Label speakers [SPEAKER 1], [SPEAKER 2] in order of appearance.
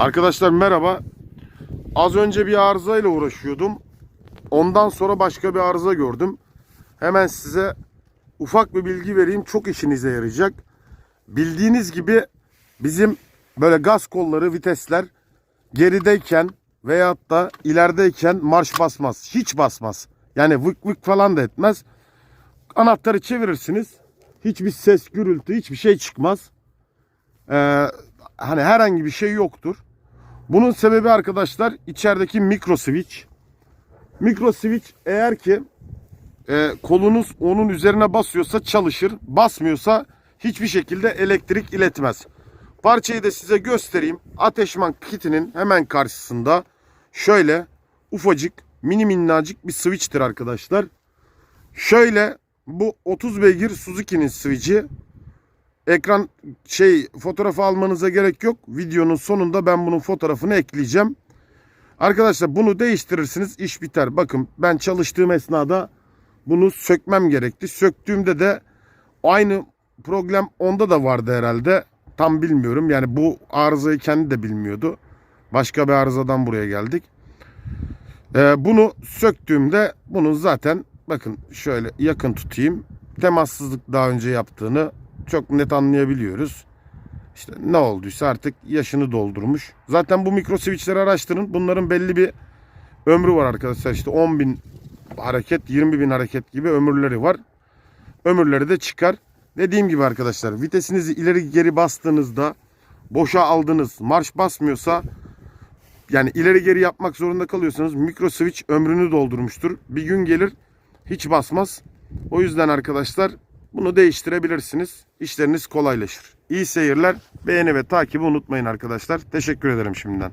[SPEAKER 1] Arkadaşlar merhaba. Az önce bir arızayla uğraşıyordum. Ondan sonra başka bir arıza gördüm. Hemen size ufak bir bilgi vereyim. Çok işinize yarayacak. Bildiğiniz gibi bizim böyle gaz kolları, vitesler gerideyken veyahut da ilerideyken marş basmaz. Hiç basmaz. Yani vık vık falan da etmez. Anahtarı çevirirsiniz. Hiçbir ses, gürültü, hiçbir şey çıkmaz. Ee, hani herhangi bir şey yoktur. Bunun sebebi arkadaşlar içerideki mikro switch. Mikro switch eğer ki e, kolunuz onun üzerine basıyorsa çalışır. Basmıyorsa hiçbir şekilde elektrik iletmez. Parçayı da size göstereyim. Ateşman kitinin hemen karşısında şöyle ufacık mini minnacık bir switch'tir arkadaşlar. Şöyle bu 30 beygir Suzuki'nin switch'i. Ekran şey fotoğrafı almanıza gerek yok. Videonun sonunda ben bunun fotoğrafını ekleyeceğim. Arkadaşlar bunu değiştirirsiniz iş biter. Bakın ben çalıştığım esnada bunu sökmem gerekti. Söktüğümde de aynı problem onda da vardı herhalde. Tam bilmiyorum. Yani bu arızayı kendi de bilmiyordu. Başka bir arızadan buraya geldik. Ee, bunu söktüğümde bunun zaten bakın şöyle yakın tutayım. Temassızlık daha önce yaptığını çok net anlayabiliyoruz. İşte ne olduysa artık yaşını doldurmuş. Zaten bu mikro switchleri araştırın. Bunların belli bir ömrü var arkadaşlar. İşte 10 bin hareket, 20 bin hareket gibi ömürleri var. Ömürleri de çıkar. Dediğim gibi arkadaşlar vitesinizi ileri geri bastığınızda boşa aldınız marş basmıyorsa yani ileri geri yapmak zorunda kalıyorsanız mikro switch ömrünü doldurmuştur. Bir gün gelir hiç basmaz. O yüzden arkadaşlar bunu değiştirebilirsiniz. İşleriniz kolaylaşır. İyi seyirler. Beğeni ve takibi unutmayın arkadaşlar. Teşekkür ederim şimdiden.